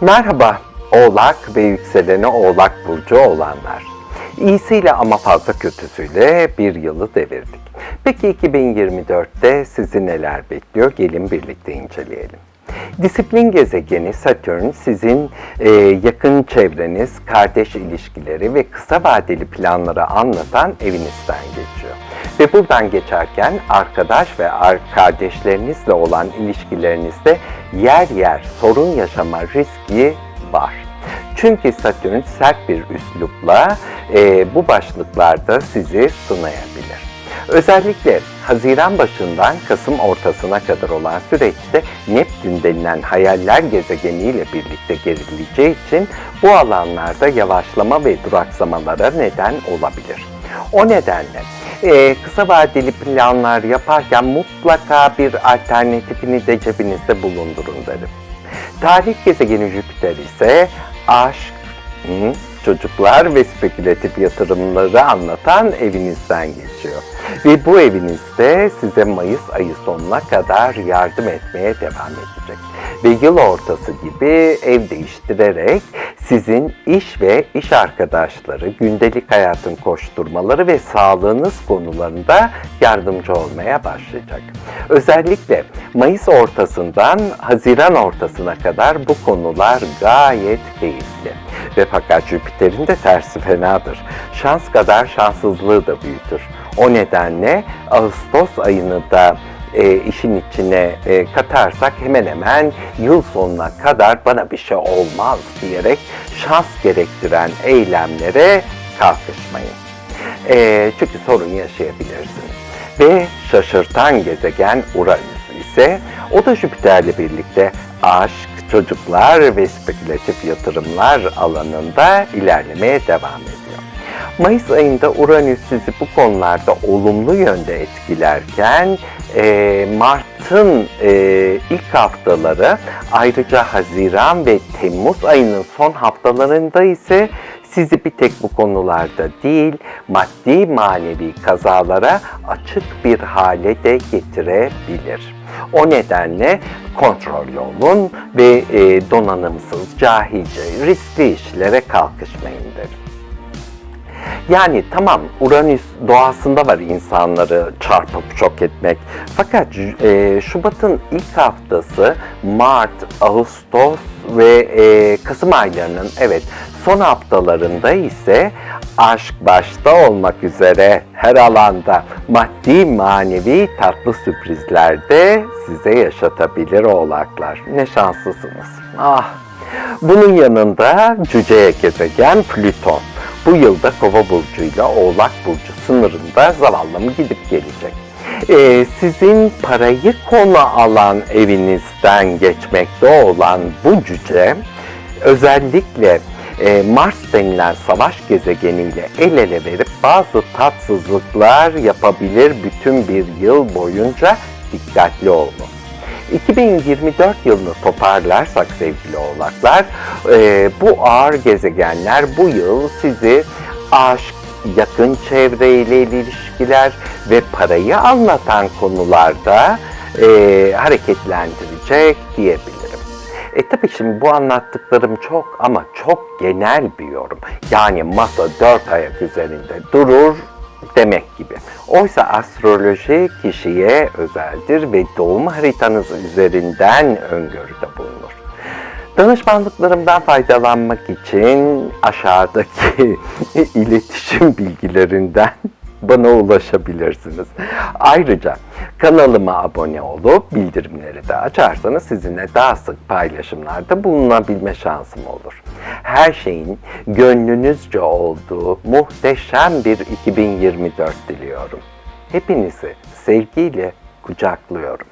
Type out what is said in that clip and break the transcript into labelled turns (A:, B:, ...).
A: Merhaba Oğlak ve yükseleni Oğlak Burcu olanlar. İyisiyle ama fazla kötüsüyle bir yılı devirdik. Peki 2024'te sizi neler bekliyor? Gelin birlikte inceleyelim. Disiplin gezegeni Satürn sizin e, yakın çevreniz, kardeş ilişkileri ve kısa vadeli planları anlatan evinizden geçiyor. Ve buradan geçerken arkadaş ve ar- kardeşlerinizle olan ilişkilerinizde yer yer sorun yaşama riski var. Çünkü Satürn sert bir üslupla e, bu başlıklarda sizi sınayabilir. Özellikle Haziran başından Kasım ortasına kadar olan süreçte Neptün denilen hayaller gezegeniyle birlikte gerileceği için bu alanlarda yavaşlama ve duraksamalara neden olabilir. O nedenle e, kısa vadeli planlar yaparken mutlaka bir alternatifini de cebinizde bulundurun derim. Tarih gezegeni Jüpiter ise aşk, çocuklar ve spekülatif yatırımları anlatan evinizden geçiyor. Ve bu evinizde size Mayıs ayı sonuna kadar yardım etmeye devam edecek. Ve yıl ortası gibi ev değiştirerek sizin iş ve iş arkadaşları, gündelik hayatın koşturmaları ve sağlığınız konularında yardımcı olmaya başlayacak. Özellikle Mayıs ortasından Haziran ortasına kadar bu konular gayet keyifli. Ve fakat Jüpiter'in de tersi fenadır. Şans kadar şanssızlığı da büyütür. O nedenle Ağustos ayını da e, işin içine e, katarsak hemen hemen yıl sonuna kadar bana bir şey olmaz diyerek şans gerektiren eylemlere kalkışmayın. E, çünkü sorun yaşayabilirsiniz. Ve şaşırtan gezegen Uranüs ise o da Jüpiter'le birlikte aşk, çocuklar ve spekülatif yatırımlar alanında ilerlemeye devam ediyor. Mayıs ayında Uranüs sizi bu konularda olumlu yönde etkilerken e, Mart'ın e, ilk haftaları ayrıca Haziran ve Temmuz ayının son haftalarında ise sizi bir tek bu konularda değil maddi manevi kazalara açık bir hale de getirebilir. O nedenle kontrollü olun ve e, donanımsız, cahilce, riskli işlere kalkışmayın derim. Yani tamam Uranüs doğasında var insanları çarpıp şok etmek. Fakat e, Şubat'ın ilk haftası Mart, Ağustos ve e, Kasım aylarının evet son haftalarında ise aşk başta olmak üzere her alanda maddi manevi tatlı sürprizler de size yaşatabilir oğlaklar. Ne şanslısınız. Ah bunun yanında cüceye gezegen Plüton. Bu yılda Kova burcuyla Oğlak burcu sınırında zavallımı gidip gelecek. Ee, sizin parayı konu alan evinizden geçmekte olan bu cüce özellikle e, Mars denilen savaş gezegeniyle el ele verip bazı tatsızlıklar yapabilir bütün bir yıl boyunca dikkatli olun. 2024 yılını toparlarsak sevgili oğlaklar, e, bu ağır gezegenler bu yıl sizi aşk, yakın çevreyle ilişkiler ve parayı anlatan konularda e, hareketlendirecek diyebilirim. E tabii şimdi bu anlattıklarım çok ama çok genel bir yorum. Yani masa dört ayak üzerinde durur demek gibi. Oysa astroloji kişiye özeldir ve doğum haritanız üzerinden öngörüde bulunur. Danışmanlıklarımdan faydalanmak için aşağıdaki iletişim bilgilerinden bana ulaşabilirsiniz. Ayrıca kanalıma abone olup bildirimleri de açarsanız sizinle daha sık paylaşımlarda bulunabilme şansım olur. Her şeyin gönlünüzce olduğu muhteşem bir 2024 diliyorum. Hepinizi sevgiyle kucaklıyorum.